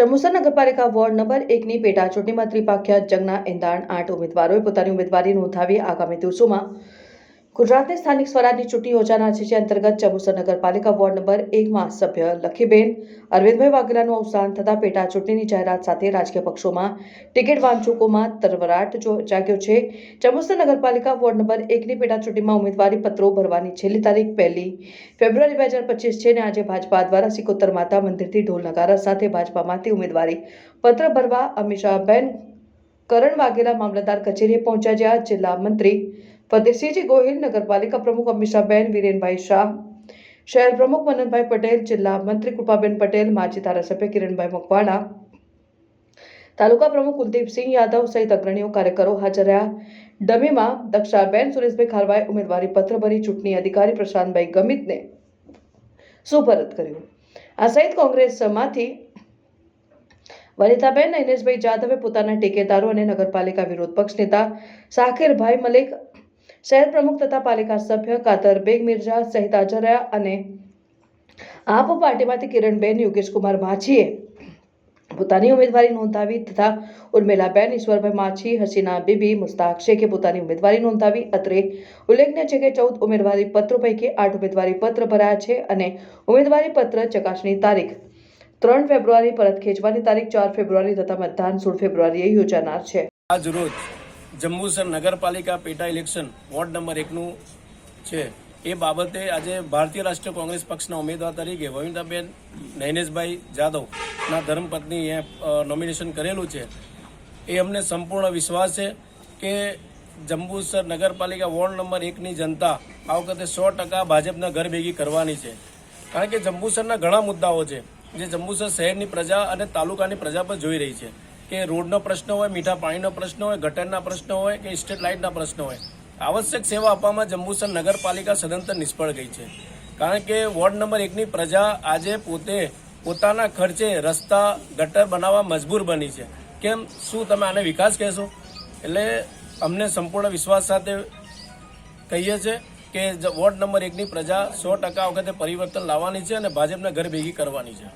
જંબુસર નગરપાલિકા ward number એકની પેટા ચૂંટણીમાં ત્રિપાખ્યા જંગના એંધાણ આઠ ઉમેદવારોએ પોતાની ઉમેદવારી નોંધાવી આગામી દિવસોમાં ગુજરાતની સ્થાનિક સ્વરાજની ચૂંટણી યોજાનાર છે, જે અંતર્ગત જંબુસર નગરપાલિકા વોર્ડ નંબર એકમાં સભ્ય લખીબેન, અરવિંદભાઈ વાઘેલાનું અવસાન થતા પેટા ચૂંટણીની જાહેરાત સાથે રાજકીય પક્ષોમાં ટિકિટ વાંચકોમાં તરવરાટ જાગ્યો છે. જંબુસર નગરપાલિકા વોર્ડ નંબર એકની પેટા ચૂંટણીમાં ઉમેદવારી પત્રો ભરવાની છેલ્લી તારીખ પહેલી ફેબ્રુઆરી બે હજાર પચીસ છે અને આજે ભાજપા દ્વારા સિકોતર માતા મંદિરથી ઢોલ નગારા સાથે ભાજપામાંથી ઉમેદવારી પત્ર ભરવા અમીષાબેન કરણ વાઘેલા મામલતદાર કચેરીએ પહોંચ્યા જ્યાં જિલ્લા મંત્રી ફતેહસિંહજી ગોહિલ નગરપાલિકા પ્રમુખ અમીષાબેન, વિરેનભાઈ શાહ, શહેર પ્રમુખ મનનભાઈ પટેલ, જિલ્લા મંત્રી કૃપાબેન પટેલ, માજી ધારાસભ્ય કિરણભાઈ મકવાણા, તાલુકા પ્રમુખ કુલદીપસિંહ યાદવ સહિત અગ્રણીઓ કાર્યકરો હાજર રહ્યા. ડમીમાં દક્ષાબેન સુરેશભાઈ ખારવાએ ઉમેદવારી પત્ર ભરી ચૂંટણી અધિકારી પ્રશાંતભાઈ ગમિતને સુપરત કર્યું. આ સહિત કોંગ્રેસમાંથી વનિતાબેન, નૈનેશભાઈ જાદવે પોતાના ટેકેદારો અને નગરપાલિકા વિરોધ પક્ષ નેતા સાકિરભાઈ મલિક શહેર પ્રમુખ તથા પાલિકા સભ્ય કાતર બેગ મિર્ઝા સહિત હાજર રહ્યા અને આપ પાર્ટીમાંથી કિરણબેન યોગેશકુમાર માછીએ પોતાની ઉમેદવારી નોંધાવી તથા ઉર્મિલાબેન ઈશ્વરભાઈ માછી, હસીના બીબી, મુસ્તાક શેખે પોતાની ઉમેદવારી નોંધાવી. અત્રે ઉલ્લેખનીય છે કે ચૌદ ઉમેદવારી પત્રો પૈકી આઠ ઉમેદવારી પત્ર ભરાયા છે અને ઉમેદવારી પત્ર ચકાસણી તારીખ ત્રણ ફેબ્રુઆરી, પરત ખેંચવાની તારીખ ચાર ફેબ્રુઆરી તથા મતદાન સોળ ફેબ્રુઆરીએ યોજાનાર છે. આજ રોજ જંબુસર નગરપાલિકા પેટા ઇલેક્શન, વોર્ડ નંબર એકનું છે. એ બાબતે આજે ભારતીય રાષ્ટ્રીય કોંગ્રેસ પક્ષના ઉમેદવાર તરીકે વવિંદાબેન નૈનેશભાઈ જાદવના ધર્મપત્ની એ નોમિનેશન કરેલું છે. એ અમને સંપૂર્ણ વિશ્વાસ છે કે જંબુસર નગરપાલિકા વોર્ડ નંબર એકની જનતા આ વખતે સો ટકા ભાજપના ઘર ભેગી કરવાની છે. કારણ કે જંબુસરના ઘણા મુદ્દાઓ છે, જે જંબુસર શહેરની પ્રજા અને તાલુકાની પ્રજા પર જોઈ રહી છે. કે રોડનો પ્રશ્ન હોય, મીઠા પાણીનો પ્રશ્ન હોય, ગટરના પ્રશ્ન હોય કે સ્ટ્રીટ લાઇટના પ્રશ્ન હોય. આવશ્યક સેવા આપવામાં જંબુસર નગરપાલિકા સદંતર નિષ્ફળ ગઈ છે. કારણ કે વોર્ડ નંબર એકની પ્રજા આજે પોતે પોતાના ખર્ચે રસ્તા, ગટર બનાવવા મજબૂર બની છે. કેમ? શું તમે આને વિકાસ કહેશો? એટલે અમને સંપૂર્ણ વિશ્વાસ સાથે કહીએ છીએ કે વોર્ડ નંબર એકની પ્રજા સો ટકા વખતે પરિવર્તન લાવવાની છે અને ભાજપને ઘર ભેગી કરવાની છે.